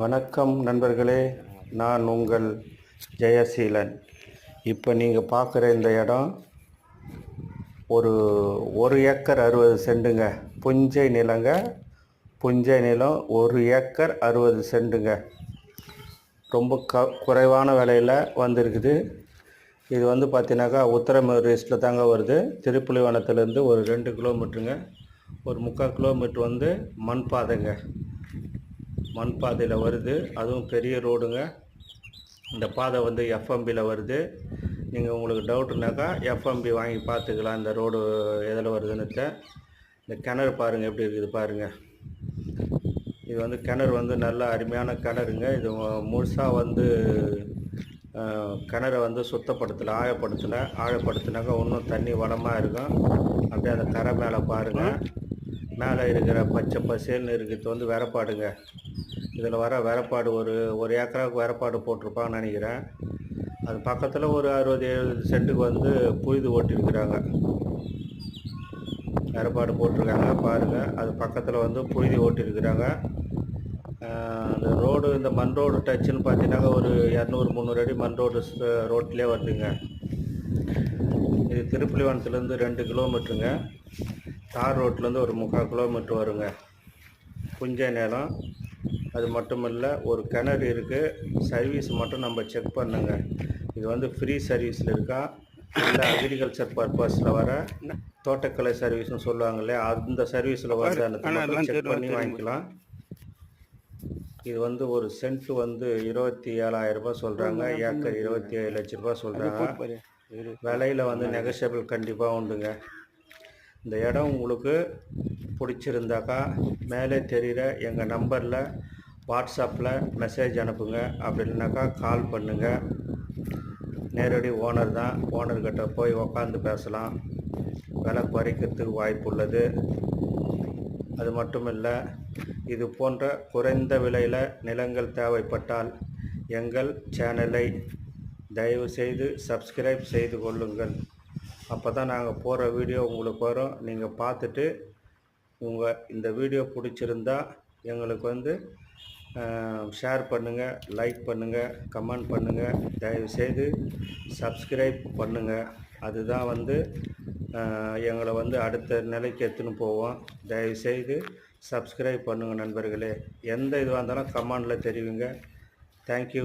வணக்கம் நண்பர்களே நான் உங்கள் ஜெயசீலன். இப்போ நீங்கள் பார்க்குற இந்த இடம் ஒரு ஒரு ஏக்கர் அறுபது செண்டுங்க. புஞ்சை நிலங்க புஞ்சை நிலம் ஒரு ஏக்கர் அறுபது செண்டுங்க. ரொம்ப க குறைவான விலையில் வந்திருக்குது. இது வந்து பார்த்தீங்கன்னாக்கா உத்தரமேரூர் ஈஸ்டில் தாங்க வருது. திருப்புலிவனத்துலேருந்து ஒரு ரெண்டு கிலோமீட்டருங்க. ஒரு முக்கால் கிலோமீட்டர் வந்து மண் பாதைங்க. மண் பாதையில் வருது. அதுவும் பெரிய ரோடுங்க. இந்த பாதை வந்து எஃப்எம்பியில் வருது. நீங்கள் உங்களுக்கு டவுட்டுனாக்கா எஃப்எம்பி வாங்கி பார்த்துக்கலாம் இந்த ரோடு எதில் வருதுன்னுட்டு இந்த கிணறு பாருங்கள் எப்படி இருக்குது பாருங்கள் இது வந்து கிணறு வந்து நல்ல அருமையான கிணறுங்க. இது முழுசாக வந்து கிணறை வந்து சுத்தப்படுத்தலை ஆழப்படுத்தலை. ஆழப்படுத்தினாக்கா இன்னும் தண்ணி வளமாக இருக்கும். அப்படியே அந்த கரை மேலே பாருங்கள் மேலே இருக்கிற பச்சை பசேல்னு இருக்கிறது வந்து வேறப்பாடுங்க. இதில் வர வேறப்பாடு ஒரு ஒரு ஏக்கராவுக்கு வேறப்பாடு போட்டிருப்பான்னு நினைக்கிறேன். அது பக்கத்தில் ஒரு அறுபது எழுபது சென்ட்டுக்கு வந்து புழுது ஓட்டியிருக்கிறாங்க. வேறப்பாடு போட்டிருக்காங்க பாருங்கள் அது பக்கத்தில் வந்து புழுதி ஓட்டியிருக்கிறாங்க. அந்த ரோடு இந்த மண் ரோடு டச்சுன்னு பார்த்தீங்கன்னாக்கா ஒரு இரநூறு முந்நூறு அடி மண் ரோடு ரோட்லேயே வருதுங்க. இது திருப்புலிவனத்துலேருந்து ரெண்டு கிலோமீட்டருங்க. தார் ரோட்லேருந்து ஒரு முக்கால் கிலோமீட்டர் வருங்க. புஞ்சை நிலம். அது மட்டும் இல்லை ஒரு கிணறு இருக்குது சர்வீஸ் மட்டும் நம்ம செக் பண்ணுங்க. இது வந்து ஃப்ரீ சர்வீஸில் இருக்கா? இல்லை அக்ரிகல்ச்சர் பர்பஸில் வர தோட்டக்கலை சர்வீஸ்னு சொல்லுவாங்க இல்லையா? அந்த சர்வீஸில் வருது அந்த செக் பண்ணி வாங்கிக்கலாம். இது வந்து ஒரு சென்ட் வந்து இருபத்தி ஏழாயிரம் ரூபாய் சொல்கிறாங்க ஏக்கர் இருபத்தி ஏழு லட்ச ரூபாய் சொல்கிறாங்க விலையில் வந்து நெகஷியபிள் கண்டிப்பாக உண்டுங்க. இந்த இடம் உங்களுக்கு பிடிச்சிருந்தாக்கா மேலே தெரிகிற எங்கள் நம்பரில் வாட்ஸ்அப்பில் மெசேஜ் அனுப்புங்க. அப்படி இல்லைனாக்கா கால் பண்ணுங்கள் நேரடி ஓனர் தான். ஓனர்கிட்ட போய் உக்காந்து பேசலாம். விலை குறைக்கிறதுக்கு வாய்ப்பு உள்ளது. அது மட்டும் இல்லை இது போன்ற குறைந்த விலையில் நிலங்கள் தேவைப்பட்டால் எங்கள் சேனலை தயவுசெய்து சப்ஸ்கிரைப் செய்து கொள்ளுங்கள். அப்போ தான் நாங்கள் போகிற வீடியோ உங்களுக்கு வரும். நீங்கள் பார்த்துட்டு உங்கள் இந்த வீடியோ பிடிச்சிருந்தா எங்களுக்கு வந்து ஷேர் பண்ணுங்கள் லைக் பண்ணுங்கள் கமெண்ட் பண்ணுங்கள் தயவு செய்து சப்ஸ்கிரைப் பண்ணுங்கள் அதுதான் வந்து எங்களை வந்து அடுத்த நிலைக்கு எடுத்துன்னு போவோம். தயவு செய்து சப்ஸ்கிரைப் பண்ணுங்கள் நண்பர்களே. எந்த இதுவாக இருந்தாலும் கமெண்டில் தெரிவிங்க. தேங்க்யூ